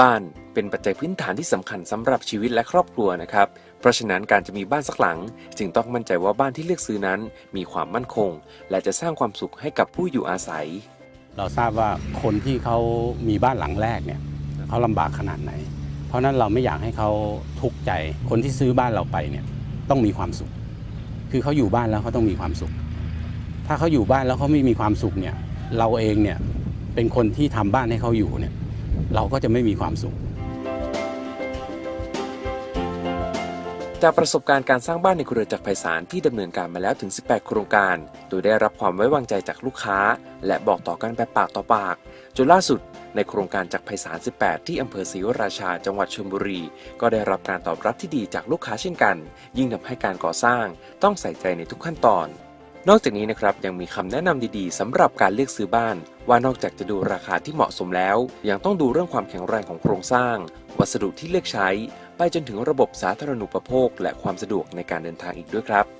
บ้านเป็นปัจจัยพื้นฐานที่สำคัญสำหรับชีวิตและครอบครัวนะครับ เพราะฉะนั้นการจะมีบ้านสักหลัง จึงต้องมั่นใจว่าบ้านที่เลือกซื้อนั้น มีความมั่นคง และจะสร้างความสุขให้กับผู้อยู่อาศัย เราทราบว่าคนที่เขามีบ้านหลังแรกเนี่ยเขาลำบากขนาดไหน เพราะฉะนั้นเราไม่อยากให้เขาทุกข์ใจ คนที่ซื้อบ้านเราไปเนี่ยต้องมีความสุข คือเขาอยู่บ้านแล้วเขาต้องมีความสุข ถ้าเขาอยู่บ้านแล้วเขาไม่มีความสุขเนี่ยเราเองเนี่ยเป็นคนที่ทำบ้านให้เขาอยู่เนี่ย เราก็จะไม่มีความสุข จากประสบการณ์การสร้างบ้านในเครือจักไพศาลที่ดำเนินการมาแล้วถึง 18 โครงการ โดยได้รับความไว้วางใจจากลูกค้า และบอกต่อกันแบบปากต่อปาก จนล่าสุดในโครงการจักไพศาล 18 ที่อำเภอศรีราชา จังหวัดชลบุรี ก็ได้รับการตอบรับที่ดีจากลูกค้าเช่นกัน ยิ่งทำให้การก่อสร้างต้องใส่ใจในทุกขั้นตอน นอกจากนี้นะครับยังมีคำแนะนำดีๆสำหรับการเลือกซื้อบ้าน ว่านอกจากจะดูราคาที่เหมาะสมแล้ว ยังต้องดูเรื่องความแข็งแรงของโครงสร้าง วัสดุที่เลือกใช้ ไปจนถึงระบบสาธารณูปโภค และความสะดวกในการเดินทางอีกด้วยครับ